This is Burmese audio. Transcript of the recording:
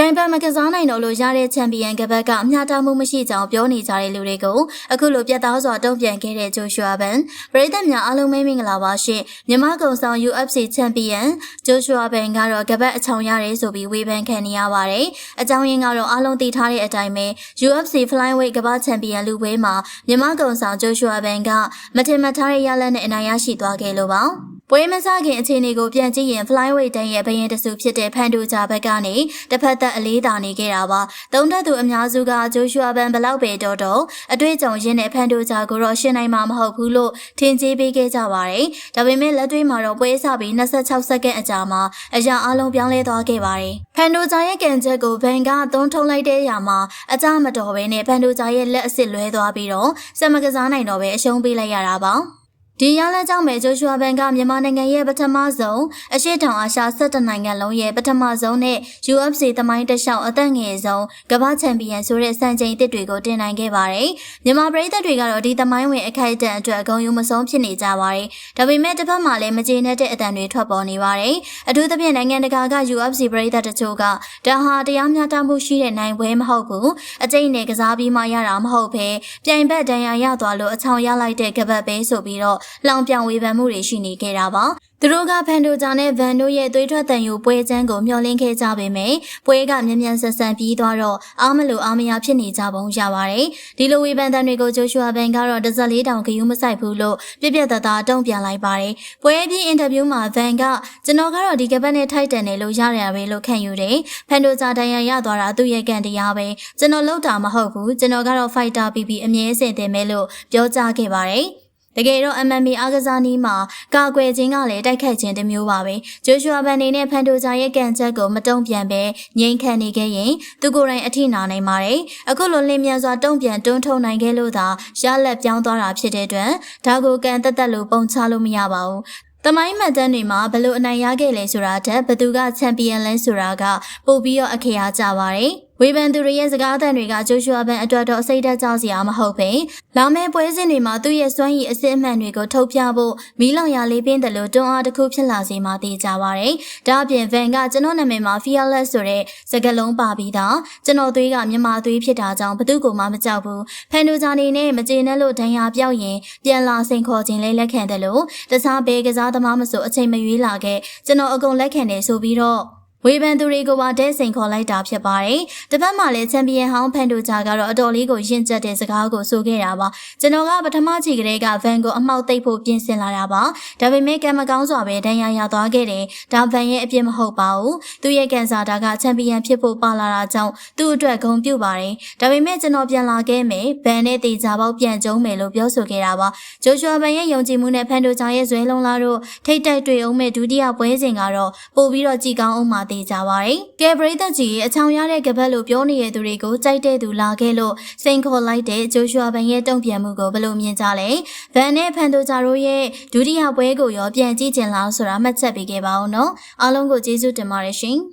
ပြိုင်ပွဲမကစားနိုင်တော့လို့ရတဲ့ချန်ပီယံကပတ်ကအမျှတမှုမရှိကြောင်းပြောနေကြတဲ့လူတွေကိုအခုလိုပြတ်သားစွာတုံ့ပြန်ခဲ့တဲ့ဂျိုရှွာဘန်ပရိသတ်များအားလုံးမင်္ဂလာပါရှင်မြန်မာကုံဆောင် UFC ချန်ပီယံဂျိုရှွာဘန်ကတော့ကပတ်အချောင်ရတယ်ဆိုပြီးဝေဖန်ခံနေရပါတယ်အကြောင်းရင်းကတော့အားလုံးသိထားတဲ့အတိုင်းပဲ UFC Flyweight ကပတ်ချန်ပီယံလူပွဲမှာမြန်မာကုံဆောင်ဂျိုရှွာဘန်ကမထင်မှတ်ထားတဲ့ရလဒ်နဲ့အနိုင်ရရှိသွားခဲ့လို့ပါ ပွဲမစခင်အခြေအနေကိုပြန်ကြည့်ရင် flyweight တန်းရဲ့ဘရင်တစုဖြစ်တဲ့ဖန်ဒူဂျာဘက်ကနေတစ်ဖက်သက်အလေးသာနေခဲ့တာပါ။သုံးသက်သူအများစုကဂျိုရှွာဘန်ဘလောက်ပဲတော့တော့အတွေ့အကြုံရင်းတဲ့ဖန်ဒူဂျာကိုတော့ရှင်းနိုင်မှာမဟုတ်ဘူးလို့ထင်ကြေးပေးခဲ့ကြပါတယ်။ဒါပေမဲ့လက်တွေ့မှာတော့ပွဲစပြီး26စက္ကန့်အကြာမှာအရာအလုံးပြောင်းလဲသွားခဲ့ပါတယ်။ဖန်ဒူဂျာရဲ့ကံချက်ကိုဘန်ကအသွန်းထုံလိုက်တဲ့နေရာမှာအကြမတော်ပဲနဲ့ဖန်ဒူဂျာရဲ့လက်အစ်စ်လွဲသွားပြီးတော့စက်မကစားနိုင်တော့ပဲအရှုံးပေးလိုက်ရတာပါ။ ဒီရလန်းကြောင့်ပဲဂျိုရှွာဘန်ကမြန်မာနိုင်ငံရဲ့ပထမဆုံးအရှိတောင်အာရှ17နိုင်ငံလုံးရဲ့ပထမဆုံးနဲ့ UFC သမိုင်းတစ်လျှောက်အသက်ငယ်ဆုံးကမ္ဘာချန်ပီယံဆိုတဲ့စံချိန်တစ်တွေကိုတင်နိုင်ခဲ့ပါတယ်။မြန်မာပရိသတ်တွေကတော့ဒီသမိုင်းဝင်အခိုက်အတန့်အတွက်အကုန်ယူမဆုံးဖြစ်နေကြပါတယ်။ဒါပေမဲ့တစ်ဖက်မှာလည်းမကျေနပ်တဲ့အတန်တွေထွက်ပေါ်နေပါတယ်။အထူးသဖြင့်နိုင်ငံတကာက UFC ပရိသတ်တချို့ကဒါဟာတရားမျှတမှုရှိတဲ့နိုင်ပွဲမဟုတ်ဘူး။အကျိတ်နဲ့ကစားပြီးမှရတာမဟုတ်ဘဲပြိုင်ဘက်တန်ရာရသွားလို့အချောင်ရလိုက်တဲ့ကပတ်ပဲဆိုပြီးတော့လောင်ပြောင်ဝေဖန်မှုတွေရှိနေခဲ့တာပါသူတို့ကဖန်တိုဂျာနဲ့ဗန်တို့ရဲ့သွေးထွက်တန်ယူပွဲချမ်းကိုမျှော်လင့်ခဲ့ကြပေမယ့်ပွဲကမြန်မြန်ဆန်ဆန်ပြီးသွားတော့အားမလို့အားမရဖြစ်နေကြပုံရပါတယ်။ဒီလိုဝေဖန်တန်တွေကိုဂျိုရှူအာဘန်ကတော့14တောင်ခရူးမဆိုင်ဘူးလို့ပြပြတသားတုံ့ပြန်လိုက်ပါတယ်။ပွဲပြီးအင်တာဗျူးမှာဗန်ကကျွန်တော်ကတော့ဒီကပတ်နဲ့ထိုက်တန်တယ်လို့ရရပဲလို့ခံယူတယ်။ဖန်တိုဂျာတန်ရရသွားတာသူ့ရဲ့ကံတရားပဲ။ကျွန်တော်လောက်တာမဟုတ်ဘူး။ကျွန်တော်ကတော့ဖိုက်တာ PP အမြဲစင်တယ်မဲလို့ပြောကြားခဲ့ပါတယ်။ တကယ်တော့ MMA အားကစားနည်းမှာကာကွယ်ခြင်းကလည်းတိုက်ခိုက်ခြင်းတစ်မျိုးပါပဲဂျိုရှွာဘန်နေနဲ့ဖန်တိုဂျာရဲ့ကံချက်ကိုမတုံ့ပြန်ပဲငြိမ်ခံနေခဲ့ရင်သူကိုယ်တိုင်အထိနာနိုင်ပါတယ်အခုလိုလင်းမြန်စွာတုံ့ပြန်တွန်းထုံနိုင်ခဲ့လို့သာရလက်ပြောင်းသွားတာဖြစ်တဲ့အတွက်ဒါကိုကံတက်တက်လို့ပုံချလို့မရပါဘူးတမိုင်းမှတ်တမ်းတွေမှာဘလို့အနိုင်ရခဲ့လဲဆိုတာတက်ဘသူကချန်ပီယံလဲဆိုတာကပို့ပြီးတော့အခရာကြပါတယ်။ ဝေဖန်သူတွေရဲ့စကားသံတွေကဂျိုရှွာဘန်အတွက်တော့အစိတ်ဓာတ်ကြောက်စရာမဟုတ်ပဲလာမယ့်ပွဲစဉ်တွေမှာသူ့ရဲ့စွမ်းရည်အစစ်အမှန်တွေကိုထုတ်ပြဖို့မီးလောင်ရလေးပင်းတယ်လို့တွန်းအားတစ်ခုဖြစ်လာစေမှသိကြပါရယ်ဒါအပြင်ဗန်ကကျွန်တော်နာမည်မှာ fearless ဆိုတဲ့စကားလုံးပါပြီးသားကျွန်တော်သွေးကမြန်မာသွေးဖြစ်တာကြောင့်ဘသူ့ကိုမှမကြောက်ဘူးဖန်နူဂျာနေနဲ့မကျေနပ်လို့ဒဏ်ရာပြောက်ရင်ပြန်လာစိန်ခေါ်ခြင်းလဲလက်ခံတယ်လို့တခြားဘဲကစားသမားမဆိုအချိန်မရွေးလာခဲ့ကျွန်တော်အကုန်လက်ခံတယ်ဆိုပြီးတော့ ဝေဖန်သူတွေကိုပါဒဲစိန်ခေါ်လိုက်တာဖြစ်ပါတယ်။တစ်ဖက်မှာလည်းချန်ပီယံဟောင်းဖန်တိုဂျာကတော့အတော်လေးကိုရင်ကျက်တဲ့စကားကိုဆိုခဲ့တာပါ။ကျွန်တော်ကပထမချီကလေးကဗန်ကိုအမှောက်သိပ်ဖို့ပြင်ဆင်လာတာပါ။ဒါပေမဲ့ကံမကောင်းစွာပဲဒဏ်ရာရသွားခဲ့တယ်။ဒါဗန်ရဲ့အပြစ်မဟုတ်ပါဘူး။သူ့ရဲ့ကန်ဆာတာကချန်ပီယံဖြစ်ဖို့ပါလာတာကြောင့်သူ့အတွက်ဂုဏ်ပြုပါတယ်။ဒါပေမဲ့ကျွန်တော်ပြန်လာခဲ့မယ်။ဗန်နဲ့တေချာပေါက်ပြန်ကျုံးမယ်လို့ပြောဆိုခဲ့တာပါ။ဂျိုရှွာဗန်ရဲ့ယုံကြည်မှုနဲ့ဖန်တိုဂျာရဲ့ဇွဲလုံးလားတို့ထိတ်တိုက်တွေ့အောင်မဲ့ဒုတိယပွဲစဉ်ကတော့ပို့ပြီးတော့ကြည်ကောင်းအောင်မှသေးကြပါတယ်။ကဲပရိသတ်ကြီးအချောင်ရတဲ့ကပတ်လို့ပြောနေတဲ့သူတွေကိုကြိုက်တဲ့သူလာခဲ့လို့စိန်ခေါ်လိုက်တဲ့ဂျိုရှွာဘန်ရဲ့တုံ့ပြန်မှုကိုဘယ်လိုမြင်ကြလဲ။ဗန်နဲ့ဖန်တိုဂျာတို့ရဲ့ဒုတိယပွဲကိုရောပြန်ကြည့်ကြလားဆိုတာမှတ်ချက်ပေးခဲ့ပါဦးနော်။အားလုံးကိုကျေးဇူးတင်ပါတယ်ရှင်။